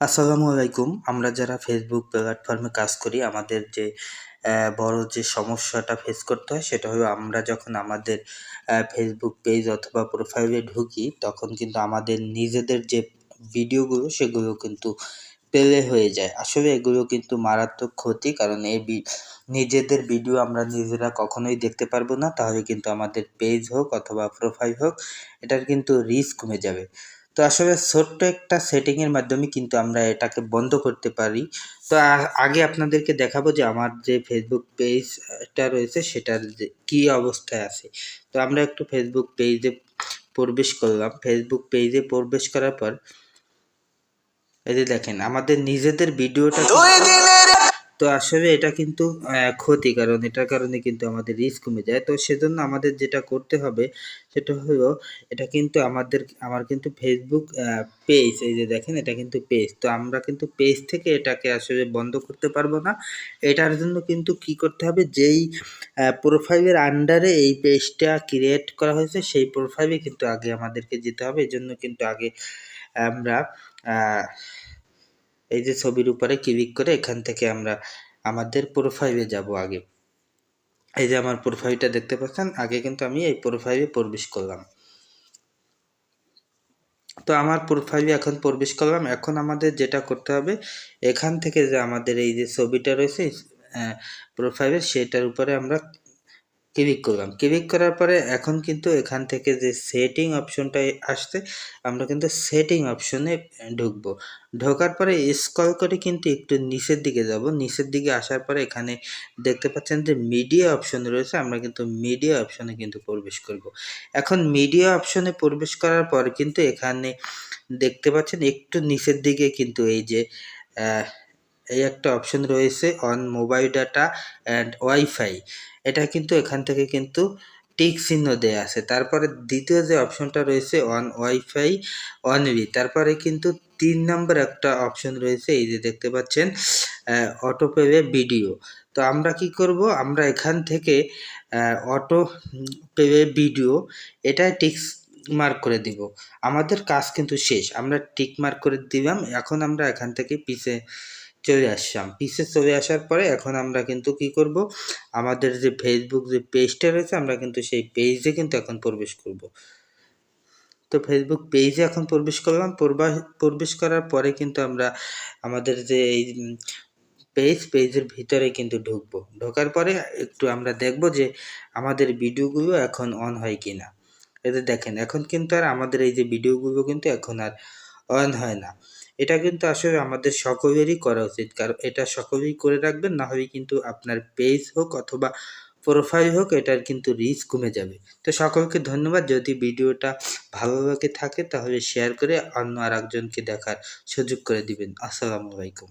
আসসালামু আলাইকুম। আমরা যারা ফেসবুক প্ল্যাটফর্মে কাজ করি, আমাদের যে বড় যে সমস্যাটা ফেস করতে হয়, সেটা হলো আমরা যখন আমাদের ফেসবুক পেজ অথবা প্রোফাইলে ঢুকি, তখন কিন্তু আমাদের নিজেদের যে ভিডিওগুলো, সেগুলো কিন্তু পেলে হয়ে যায়। আসলে এগুলো কিন্তু মারাত্মক ক্ষতি, কারণ এই নিজেদের ভিডিও আমরা নিজেরা কখনোই দেখতে পারব না। তাহলে কিন্তু আমাদের পেজ হোক অথবা প্রোফাইল হোক, এটার কিন্তু রিস্ক কমে যাবে। তো আসলে ছোট্ট একটা সেটিংয়ের মাধ্যমে কিন্তু আমরা এটাকে বন্ধ করতে পারি। তো আগে আপনাদেরকে দেখাবো যে আমার যে ফেসবুক পেজটা রয়েছে, সেটার যে কী অবস্থায় আছে। তো আমরা একটু ফেসবুক পেজে প্রবেশ করলাম। ফেসবুক পেজে প্রবেশ করার পর, এই যে দেখেন, আমাদের নিজেদের ভিডিওটা তো আসলে এটা কিন্তু ক্ষতি, কারণ এটার কারণে কিন্তু আমাদের রিস্ক কমে যায়। তো সেজন্য আমাদের যেটা করতে হবে, সেটা হলো এটা কিন্তু আমাদের, আমার কিন্তু ফেসবুক পেজ এই যে দেখেন এটা কিন্তু পেজ তো আমরা কিন্তু পেজ থেকে এটাকে আসলে বন্ধ করতে পারব না। এটার জন্য কিন্তু কি করতে হবে, যেই প্রোফাইলের আন্ডারে এই পেজটা ক্রিয়েট করা হয়েছে, সেই প্রোফাইলে কিন্তু আগে আমাদেরকে যেতে হবে। এজন্য কিন্তু আগে আমরা এই যে ছবির উপরে ক্লিক করে এখান থেকে আমরা আমাদের প্রোফাইলে যাব আগে। এই যে আমার প্রোফাইলটা দেখতে পাচ্ছেন, আগে কিন্তু আমি এই প্রোফাইলে প্রবেশ করলাম। তো আমার প্রোফাইলে এখন প্রবেশ করলাম। এখন আমাদের যেটা করতে হবে, এখান থেকে যে আমাদের এই যে ছবিটা রয়েছে প্রোফাইলে সেটার উপরে আমরা ক্লিক করলাম। ক্লিক করার পরে এখন কিন্তু এখান থেকে যে সেটিং অপশনটা আসছে, আমরা কিন্তু সেটিং অপশনে ঢুকবো। ঢোকার পরে স্ক্রল করে কিন্তু একটু নিচের দিকে যাব। নিচের দিকে আসার পরে এখানে দেখতে পাচ্ছেন যে মিডিয়া অপশন রয়েছে, আমরা কিন্তু মিডিয়া অপশনে কিন্তু প্রবেশ করব। এখন মিডিয়া অপশনে প্রবেশ করার পর কিন্তু এখানে দেখতে পাচ্ছেন একটু নিচের দিকে কিন্তু এই যে এই একটা অপশন রয়েছে on mobile data and wifi এটা কিন্তু এখান থেকে কিন্তু টিক চিহ্ন দেয়া আছে। তারপরে দ্বিতীয় যে অপশনটা রয়েছে অন ওয়াইফাই অনলি তারপরে কিন্তু তিন নম্বর একটা অপশন রয়েছে, এই যে দেখতে পাচ্ছেন অটো পেবে ভিডিও তো আমরা কি করব? আমরা এখান থেকে অটো পেবে ভিডিও এটা টিক্স মার্ক করে দিব। আমাদের কাজ কিন্তু শেষ। আমরা টিক মার্ক করে দিলাম। এখন আমরা এখান থেকে পিছে চলে আসলাম। পিসে চলে আসার পরে এখন আমরা কিন্তু কি করব? আমাদের যে ফেসবুক যে পেজটা রয়েছে, আমরা কিন্তু সেই পেজে কিন্তু এখন প্রবেশ করব। তো ফেসবুক পেজে এখন প্রবেশ করলাম। প্রবেশ করার পরে কিন্তু আমরা আমাদের যে এই পেজ পেজের ভিতরে কিন্তু ঢুকবো। ঢোকার পরে একটু আমরা দেখব যে আমাদের ভিডিওগুলো এখন অন হয় কি না এতে দেখেন, এখন কিন্তু আর আমাদের এই যে ভিডিওগুলো কিন্তু এখন আর অন হয় না। এটা কিন্তু আসলে আমাদের সকলেরই করা উচিত। কারণ এটা সকলেই করে রাখবেন, না হলে কিন্তু আপনার পেজ হোক অথবা প্রোফাইল হোক, এটার কিন্তু রিস্ক কমে যাবে। তো সকলকে ধন্যবাদ। যদি ভিডিওটা ভালো লাগে থাকে, তাহলে শেয়ার করে অন্য আর একজনকে দেখার সুযোগ করে দিবেন। আসসালামু আলাইকুম।